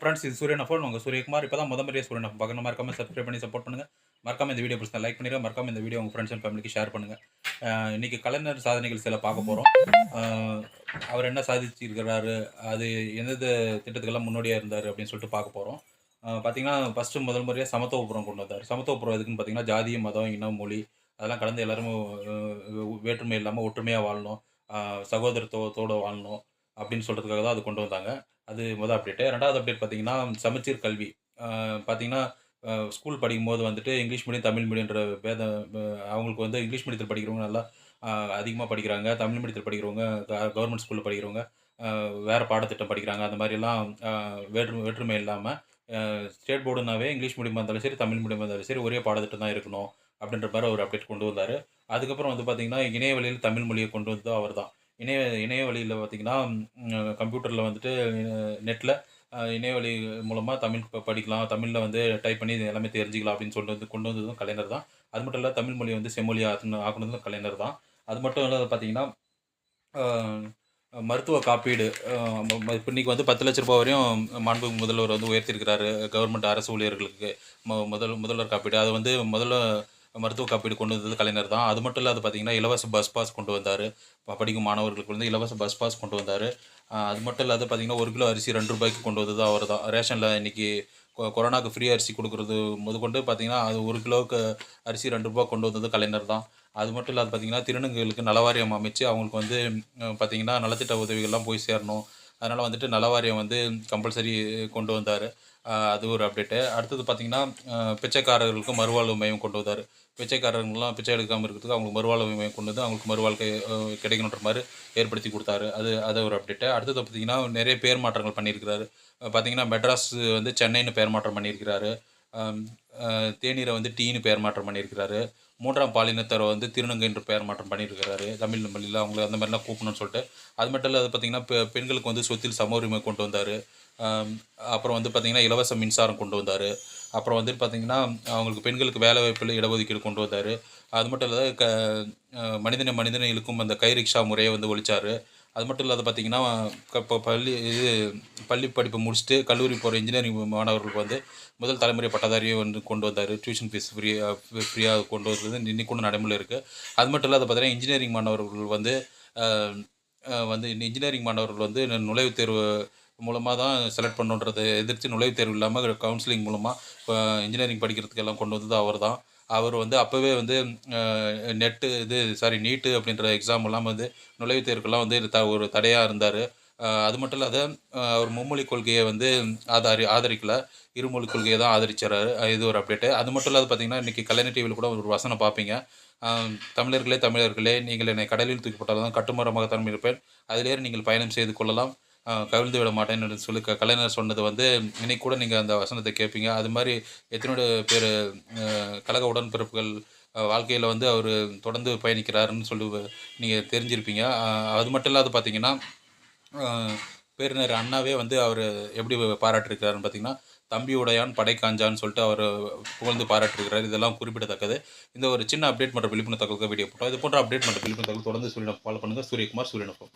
Friends இது சூரியன் phone உங்கள் சூரியகுமார் இப்போ தான் முத மாதிரியே சூரியன் FM பார்க்கணும் மறக்காமல் சப்ஸ்கிரைப் பண்ணி சப்போர்ட் பண்ணுங்கள் மறக்காமல் இந்த வீடியோ பிடிச்சா லைக் பண்ணிடுங்க மறக்காம இந்த வீடியோ உங்கள் ஃப்ரெண்ட்ஸ் அண்ட் ஃபேமிலிக்கு ஷேர் பண்ணுங்கள் இன்றைக்கி இன்னைக்கு கலைஞர் சாதனைகள் சில பார்க்க போகிறோம் அவர் என்ன சாதிச்சிருக்கிறாரு அது எந்தெந்த திட்டத்துக்கெல்லாம் முன்னோடியாக இருந்தார் அப்படின்னு சொல்லிட்டு பார்க்க போகிறோம் பார்த்தீங்கன்னா ஃபஸ்ட்டு முதல் முறையாக சமத்துவபுரம் கொண்டு வந்தார். சமத்துவபுரம் எதுக்குன்னு பார்த்தீங்கன்னா ஜாதி மதம் இனம் மொழி அதெல்லாம் கலந்து எல்லாரும் வேற்றுமை இல்லாமல் ஒற்றுமையாக வாழணும். சகோதரத்துவத்தோடு வாழணும் அப்படின்னு சொல்கிறதுக்காக தான் அது கொண்டு வந்தாங்க. அது முதல் அப்டேட்டு ரெண்டாவது அப்டேட் பார்த்தீங்கன்னா சமச்சீர் கல்வி. பார்த்திங்கன்னா பார்த்தீங்கன்னா அஹ் ஸ்கூல் படிக்கும்போது வந்துட்டு இங்கிலீஷ் மீடியம் தமிழ் மீடியன்ற பேத அவங்களுக்கு வந்து இங்கிலீஷ் மீடியத்தில் படிக்கிறவங்க நல்லா அதிகமாக படிக்கிறாங்க. தமிழ் மீடியத்தில் படிக்கிறவங்க கவர்மெண்ட் ஸ்கூலில் படிக்கிறவங்க வேறு பாடத்திட்டம் படிக்கிறாங்க. அந்த மாதிரிலாம் வேற்று வேற்றுமை இல்லாமல் ஸ்டேட் போர்டுனாவே இங்கிலீஷ் மீடியமாக இருந்தாலும் சரி தமிழ் மீடியமாக இருந்தாலும் சரி ஒரே பாடத்திட்டம் தான் இருக்கணும் அப்படின்ற மாதிரி ஒரு அப்டேட் கொண்டு வந்தார். அதுக்கப்புறம் வந்து பார்த்திங்கன்னா இணைய வழியில் தமிழ் மொழியை கொண்டு வந்தது அவர் தான் இணைய இணைய வழியில் பார்த்திங்கன்னா கம்ப்யூட்டரில் வந்துட்டு நெட்டில் இணையவழி மூலமாக தமிழ் இப்போ படிக்கலாம். தமிழில் வந்து டைப் பண்ணி இது எல்லாமே தெரிஞ்சுக்கலாம் அப்படின்னு சொல்லிட்டு வந்து கொண்டு வந்ததும் கலைஞர் தான். அது மட்டும் இல்லை தமிழ் மொழி வந்து செம்மொழி ஆக்கணும் ஆக்கணுன்றதும் கலைஞர் தான். அது மட்டும் இல்லாத பார்த்தீங்கன்னா மருத்துவ காப்பீடு இன்றைக்கி வந்து பத்து லட்ச ரூபாய் வரையும் மாண்பு முதல்வர் வந்து உயர்த்தியிருக்கிறாரு கவர்மெண்ட் அரசு ஊழியர்களுக்கு ம- முதல் முதல்வர் காப்பீடு. அது வந்து முதல்ல மருத்துவ காப்பீடு கொண்டு வந்தது கலைஞர் தான். அது மட்டும் இல்லாத பார்த்தீங்கன்னா இலவச பஸ் பாஸ் கொண்டு வந்தார். படிக்கும் மாணவர்களுக்கு வந்து இலவச பஸ் பாஸ் கொண்டு வந்தார். அது மட்டும் இல்லாத பார்த்தீங்கன்னா ஒரு கிலோ அரிசி ரெண்டு ரூபாய்க்கு கொண்டு வந்தது அவர் தான். ரேஷனில் இன்றைக்கி கொ- கொரோனாக்கு ஃப்ரீ அரிசி கொடுக்குறது முதற்கொண்டு பார்த்தீங்கன்னா அது ஒரு கிலோவுக்கு அரிசி ரெண்டு ரூபா கொண்டு வந்தது கலைஞர் தான். அது மட்டும் இல்லாத பார்த்தீங்கன்னா திருநங்கைகளுக்கு நலவாரியம் அமைச்சு அவங்களுக்கு வந்து பார்த்திங்கன்னா பார்த்தீங்கன்னா நலத்திட்ட உதவிகள்லாம் போய் சேரணும். அதனால் வந்துட்டு நலவாரியம் வந்து கம்பல்சரி கொண்டு வந்தார். அது ஒரு அப்டேட்டு அடுத்தது பார்த்தீங்கன்னா பிச்சைக்காரர்களுக்கும் பிச்சைக்காரர்களுக்கு மறுவாழ்வு மையம் கொண்டு வந்தார். பிச்சைக்காரர்கள்லாம் பிச்சை எடுக்காமல் இருக்கிறதுக்கு அவங்களுக்கு மறுவாழ்வு மையம் கொண்டு வந்து அவங்களுக்கு மறுவாழ்க்கை கிடைக்கணுன்ற மாதிரி ஏற்படுத்தி கொடுத்தாரு. அது அதை ஒரு அப்டேட்டு அடுத்தது பார்த்தீங்கன்னா நிறைய பேர் மாற்றங்கள் பண்ணியிருக்கிறாரு. பார்த்தீங்கன்னா மெட்ராஸ் வந்து சென்னைன்னு பேர் மாற்றம் பண்ணியிருக்கிறாரு. தேநீரை வந்து டீன்னு பெயர் மாற்றம் பண்ணியிருக்கிறாரு. மூன்றாம் பாலினத்தரை வந்து திருநங்கை என்று பெயர் மாற்றம் பண்ணியிருக்கிறாரு. தமிழ் மொழியில் அவங்கள அந்த மாதிரிலாம் கூப்பிடணும்னு சொல்லிட்டு. அது மட்டும் இல்லாத பார்த்தீங்கன்னா பெ பெண்களுக்கு வந்து சொத்தில் சம உரிமை கொண்டு வந்தார். அப்புறம் வந்து பார்த்திங்கன்னா இலவச மின்சாரம் கொண்டு வந்தார். அப்புறம் வந்து பார்த்தீங்கன்னா அவங்களுக்கு பெண்களுக்கு வேலை வாய்ப்பில் இடஒதுக்கீடு கொண்டு வந்தார். அது மட்டும் இல்லாத க மனிதனை மனிதனை இழுக்கும் அந்த கை ரிக்ஷா முறையை வந்து ஒழிச்சார். அது மட்டும் இல்லாத பார்த்தீங்கன்னா இப்போ பள்ளி இது பள்ளி படிப்பை முடிச்சுட்டு கல்லூரி போகிற இன்ஜினியரிங் மாணவர்களுக்கு வந்து முதல் தலைமுறை பட்டதாரியை வந்து கொண்டு வந்தார். டியூஷன் ஃபீஸ் ஃப்ரீயாக ஃப்ரீயாக கொண்டு வந்தது இன்னைக்கு கூட நடைமுறையில் இருக்குது அது மட்டும் இல்லாத பார்த்தீங்கன்னா இன்ஜினியரிங் மாணவர்கள் வந்து வந்து இன்ஜினியரிங் மாணவர்கள் வந்து நுழைவுத் தேர்வு மூலமாக தான் செலக்ட் பண்ணுன்றதை எதிர்த்து நுழைவுத் தேர்வு இல்லாமல் கவுன்சிலிங் மூலமாக இன்ஜினியரிங் படிக்கிறதுக்கு எல்லாம் கொண்டு வந்தது அவர் தான் அவர் வந்து அப்போவே வந்து நெட்டு இது சாரி நீட்டு அப்படின்ற எக்ஸாம் எல்லாம் வந்து நுழைவுத் தேர்வுக்கெல்லாம் வந்து த ஒரு தடையாக இருந்தார். அது மட்டும் இல்லாத அவர் மும்மொழி கொள்கையை வந்து ஆதாரி ஆதரிக்கல. இருமொழி கொள்கையை தான் ஆதரிச்சார். இது ஒரு அப்டேட்டு அது மட்டும் இல்லாத பார்த்தீங்கன்னா இன்றைக்கி கலைஞர் டிவியில் கூட ஒரு வசனம் பார்ப்பீங்க. தமிழர்களே தமிழர்களே நீங்கள் என்னை கடலில் தூக்கி போட்டால்தான் கட்டுமரமாக தான் இருப்பேன். அதிலேயே நீங்கள் பயணம் செய்து கொள்ளலாம். கவிழ்ந்து விட மாட்டேன் சொல்லி க- கலைஞர் சொன்னது வந்து இன்னைக்கு கூட நீங்கள் அந்த வசனத்தை கேட்பீங்க அது மாதிரி எத்தனையோட பேர் கழக உடன்பிறப்புகள் வாழ்க்கையில் வந்து அவர் தொடர்ந்து பயணிக்கிறாருன்னு சொல்லி நீங்கள் தெரிஞ்சிருப்பீங்க. அது மட்டும் இல்லாத பார்த்தீங்கன்னா பேரினர் அண்ணாவே வந்து அவர் எப்படி பாராட்டிருக்கிறாருன்னு பார்த்தீங்கன்னா தம்பி உடையான் படைக்காஞ்சான்னு சொல்லிட்டு அவர் புகழ்ந்து பாராட்டிருக்கிறார். இதெல்லாம் குறிப்பிடத்தக்கது. இந்த ஒரு சின்ன அப்டேட் மற்றும் விழிப்புணர்வு தகவலுக்கு வீடியோ போட்டோம். இது போன்ற அப்டேட் மற்றும் விழிப்புணர்வு தகவல் தொடர்ந்து சூரியனை ஃபாலோ பண்ணுங்கள் சூரியகுமார் சூரியனப்பம்